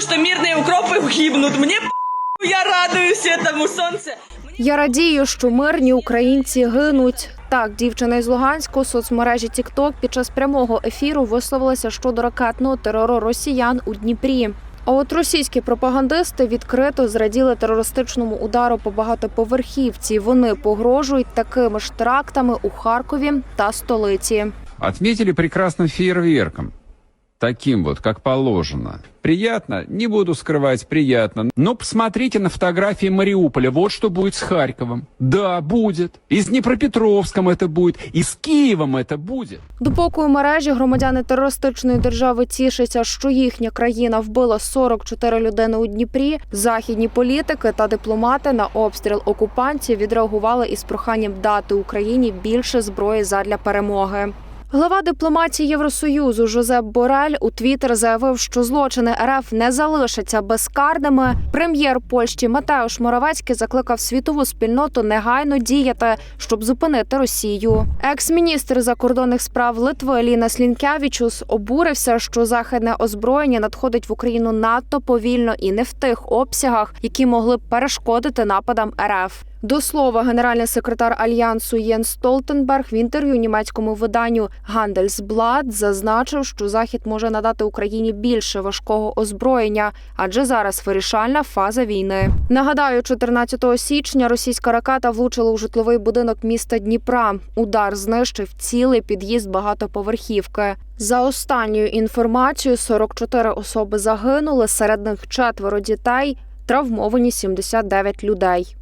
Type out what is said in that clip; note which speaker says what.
Speaker 1: что мирные укропы гибнут. Мне похуй, я радуюсь этому солнце.
Speaker 2: Я радію, що мирні українці гинуть. Так, дівчина із Луганську у соцмережі TikTok під час прямого ефіру висловилася щодо ракетного терору росіян у Дніпрі. А от російські пропагандисти відкрито зраділи терористичному удару по багатоповерхівці. Вони погрожують такими ж терактами у Харкові та столиці.
Speaker 3: Отметили прекрасным фейерверком. Таким вот, как положено. Приятно, не буду скрывать, приятно. Но посмотрите на фотографии Мариуполя. Вот что будет с Харьковом. Да, будет. И с Днепропетровском это будет. И с Киевом это будет.
Speaker 2: Допоки у мережі громадяни терористичної держави тішаться, що їхня країна вбила 44 людини у Дніпрі. Західні політики та дипломати на обстріл окупантів відреагували із проханням дати Україні більше зброї задля перемоги. Глава дипломатії Євросоюзу Жозеп Борель у Твіттер заявив, що злочини РФ не залишаться безкарними. Прем'єр Польщі Матеуш Моровецький закликав світову спільноту негайно діяти, щоб зупинити Росію. Екс-міністр закордонних справ Литви Ліна Слінкявічус обурився, що західне озброєння надходить в Україну надто повільно і не в тих обсягах, які могли б перешкодити нападам РФ. До слова, генеральний секретар альянсу Єн Столтенберг в інтерв'ю німецькому виданню Handelsblatt зазначив, що захід може надати Україні більше важкого озброєння, адже зараз вирішальна фаза війни. Нагадаю, 14 січня російська ракета влучила у житловий будинок міста Дніпра. Удар знищив цілий під'їзд багатоповерхівки. За останньою інформацією, 44 особи загинули, серед них четверо дітей, травмовані 79 людей.